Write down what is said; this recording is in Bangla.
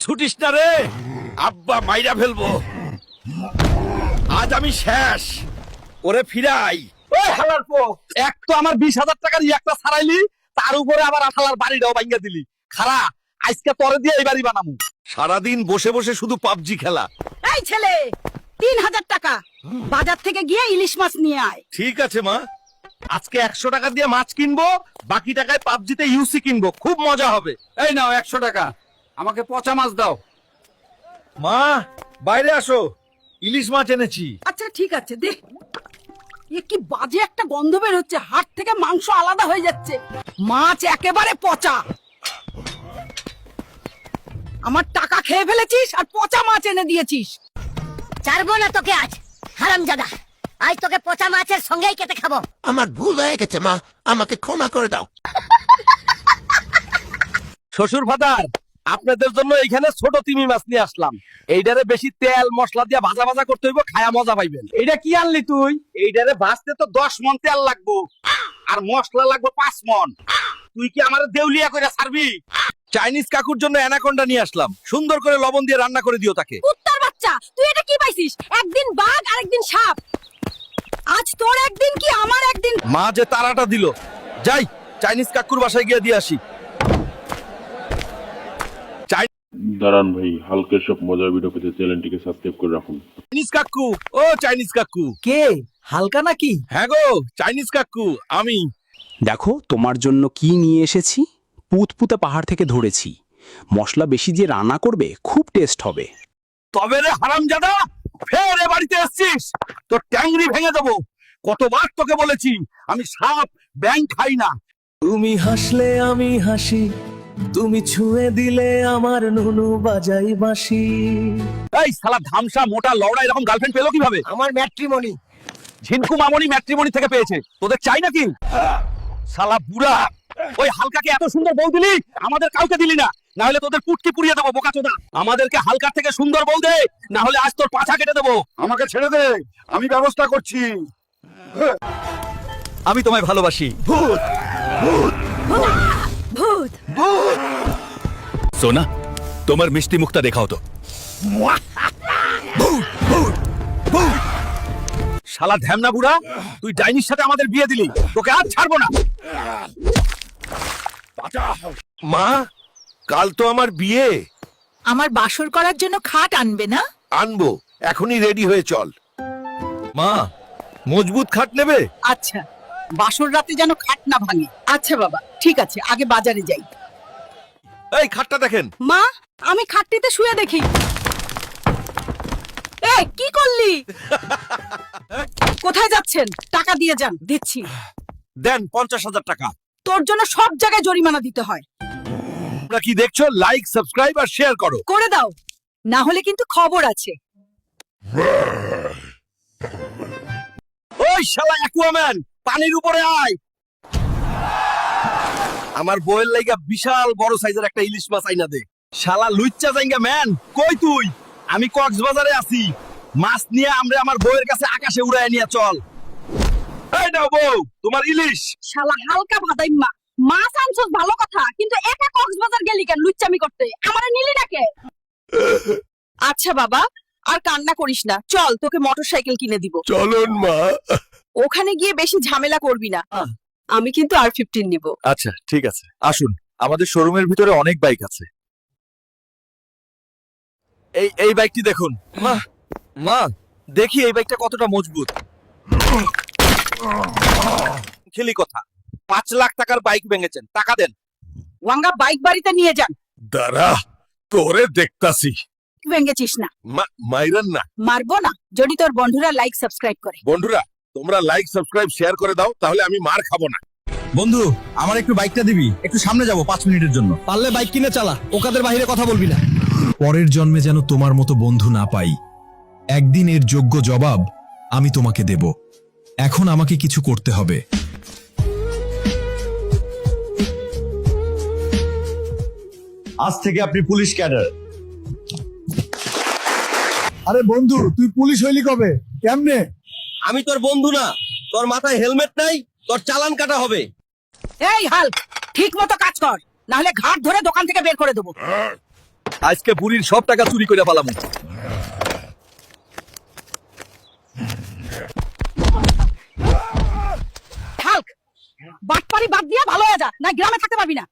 ছুটিস না রে। আব্বা মাইরা ফেলব। আজ আমি শেষ। ওরে ফিরাই। এক তো আমার বিশ হাজার টাকার একটা ছাড়াইলি তার উপরে আবার আঠালার বাড়িটাও ভাঙ্গা দিলি। খারা আজকে তরে দিয়ে এই বাড়ি বানামু। সারাদিন বসে বসে শুধু পাবজি খেলা। এই ছেলে তিন হাজার টাকা। বাজার থেকে গিয়ে ইলিশ মাছ নিয়ে আয়। ঠিক আছে মা। আজকে একশো টাকা দিয়ে মাছ কিনবো বাকি টাকায় পাবজিতে ইউসি কিনবো। খুব মজা হবে। এই নাও একশো টাকা। আমাকে পচা মাছ দাও। মা বাইরে আসো। ইলিশ মাছ এনেছি। আচ্ছা ঠিক আছে দে। এ কি বাজে একটা গন্ধ বের হচ্ছে হাট থেকে মাংস আলাদা হয়ে যাচ্ছে। মাছ একেবারে পচা। আমার টাকা খেয়ে ফেলেছিস আর পচা মাছ এনে দিয়েছিস। ছাড়বো না তোকে আজ হারাম জাদা আজ তোকে পচা মাছের সঙ্গেই কেটে খাব। আমার ভুল হয়ে গেছে মা। আমাকে ক্ষমা করে দাও। শ্বশুর ফাদার আপনাদের জন্য এইখানে ছোট তিমি মাছ নিয়ে আসলাম। এইটারে বেশি তেল মশলা দিয়ে ভাজা ভাজা করতে হইব খায়া মজা পাইবেন। এইটা কি আনলি তুই? এইটারে ভাজতে তো দশ মন তেল লাগবো আর মশলা লাগবে পাঁচ মন। তুই কি আমার দেউলিয়া করে ছাড়বি? চাইনিজ কাকুর জন্য অ্যানাকোন্ডা নিয়ে আসলাম। সুন্দর করে লবণ দিয়ে রান্না করে দিও তাকে। কুত্তার বাচ্চা তুই এটা কি পাইছিস? একদিন বাঘ আরেকদিন সাপ। আজ তোর একদিন কি আমার একদিন? মা যে তারাটা দিল। যাই চাইনিজ কাকুর বাসায় গিয়ে দিয়ে আসি। দাঁড়ান ভাই হালকা সব মজার ভিডিও পেতে চ্যানেলটিকে সাবস্ক্রাইব করে রাখুন। চাইনিজ কাকু ও চাইনিজ কাকু। কে? হালকা নাকি? হ্যাঁ গো চাইনিজ কাকু আমি। দেখো তোমার জন্য কি নিয়ে এসেছি? পুতপুতে পাহাড় থেকে ধরেছি। মশলা বেশি দিয়ে রান্না করবে খুব টেস্ট হবে। তবে রে হারামজাদা ফের এ বাড়িতে এসছিস? তোর ট্যাংরি ভেঙে দেবো। কতবার তোকে বলেছি আমি সাপ ব্যাং খাই না। তুমি হাসলে আমি হাসি তুমি ছুঁয়ে দিলে আমার নুনু বাজাই বাঁশি। এই শালা ধামসা মোটা লড়া এরকম গার্লফ্রেন্ড পেল কীভাবে? আমার ম্যাট্রিমনি ঝিনকু মামনি ম্যাট্রিমনি থেকে পেয়েছে। তোদের চাই নাকি? শালা বুড়া ওই হালকাকে এত সুন্দর বউ দিলি? আমাদের কাউকে দিলি না। না হলে তোদের পুটকি পুড়িয়ে দেবো বোকা চোদা। আমাদেরকে হালকার থেকে সুন্দর বউ দে না হলে আজ তোর পাছা কেটে দেবো। আমাকে ছেড়ে দে আমি ব্যবস্থা করছি। আমি তোমায় ভালোবাসি। ভূত। ভূত! সোনা তোমার মিষ্টি মুখটা দেখাও তো। শালা ধ্যামনা বুড়া তুই ডাইনির সাথে আমাদের বিয়ে দিলি তোকে আর ছাড়বো না। মা কাল তো আমার বিয়ে। আমার বাসর করার জন্য খাট আনবে না? আনব এখনই রেডি হয়ে চল। মা মজবুত খাট নেবে? আচ্ছা বাসর রাতে যেন খাট না ভাঙে। আচ্ছা বাবা ঠিক আছে আগে বাজারে যাই। এই খাটটা দেখেন। মা আমি খাটটিতে শুয়ে দেখি। এই কি করলি? কোথায় যাচ্ছেন? টাকা দিয়ে যান দিচ্ছি। দেন পঞ্চাশ হাজার টাকা। তোর জন্য সব জায়গায় জরিমানা দিতে হয়। তোমরা কি দেখছ? লাইক সাবস্ক্রাইব আর শেয়ার করো। করে দাও। না হলে কিন্তু খবর আছে। ওই শালা অ্যাকুয়াম্যান পানির উপরে আয়। আমার বইয়ের লাইগা বিশাল বড় সাইজের একটা ইলিশ মাছ আইনা দে। শালা লুচ্চা জাইঙ্গা ম্যান কই তুই? আমি কক্সবাজারে আছি। মাছ নিয়ে আমরা আমার বউয়ের কাছে আকাশে উড়ায় নিয়ে চল। এই নাও বউ তোমার ইলিশ। শালা হালকা ভাদাইম্মা মাছ আনছস ভালো কথা কিন্তু একা কক্সবাজার গেলি কেন লুচ্চামি করতে? আমারে নিলি না কে আচ্ছা বাবা আর কান্না করিস না। চল তোকে মোটরসাইকেল কিনে দিব। চলুন মা। ওখানে গিয়ে বেশি ঝামেলা করবি না। আমি কিন্তু আর ফিফটিন নিব। আচ্ছা ঠিক আছে। আসুন আমাদের শোরুমের ভিতরে অনেক বাইক আছে। এই এই বাইকটি দেখুন। মা মা দেখি এই বাইকটা কতটা মজবুত। খেলি কথা। পাঁচ লাখ টাকার বাইক ভেঙেছেন টাকা দেন। ওয়াঙ্গা বাইক বাড়িতে নিয়ে যান। দাঁড়া তোরে দেখতাছি। ভেঙেছিস না। মাইরান না। মারবো না যদি তোর বন্ধুরা লাইক সাবস্ক্রাইব করে। বন্ধুরা তোমরা লাইক সাবস্ক্রাইব শেয়ার করে দাও তাহলে আমি মার খাব না। বন্ধু আমার একটু বাইকটা দিবি? একটু সামনে যাব পাঁচ মিনিটের জন্য। পারলে বাইক কিনে চালা ওকাদের বাইরে কথা বলবি না। পরের জন্মে যেন তোমার মতো বন্ধু না পাই। একদিন এর যোগ্য জবাব আমি তোমাকে দেব। এখন আমাকে কিছু করতে হবে। আজ থেকে আপনি পুলিশ ক্যাডার। আরে বন্ধু তুই পুলিশ হইলি কবে? কেমনে? আমি তোর বন্ধু না। তোর মাথায় হেলমেট নাই তোর চালান কাটা হবে। এই হাল ঠিক মতো কাজ কর নাহলে ঘাট ধরে দোকান থেকে বের করে দেবো। আজকে বুড়ির সব টাকা চুরি করে পালাম। বাটপারি বাদ দিয়ে ভালো হয়ে যা না গ্রামে থাকতে পারবি না।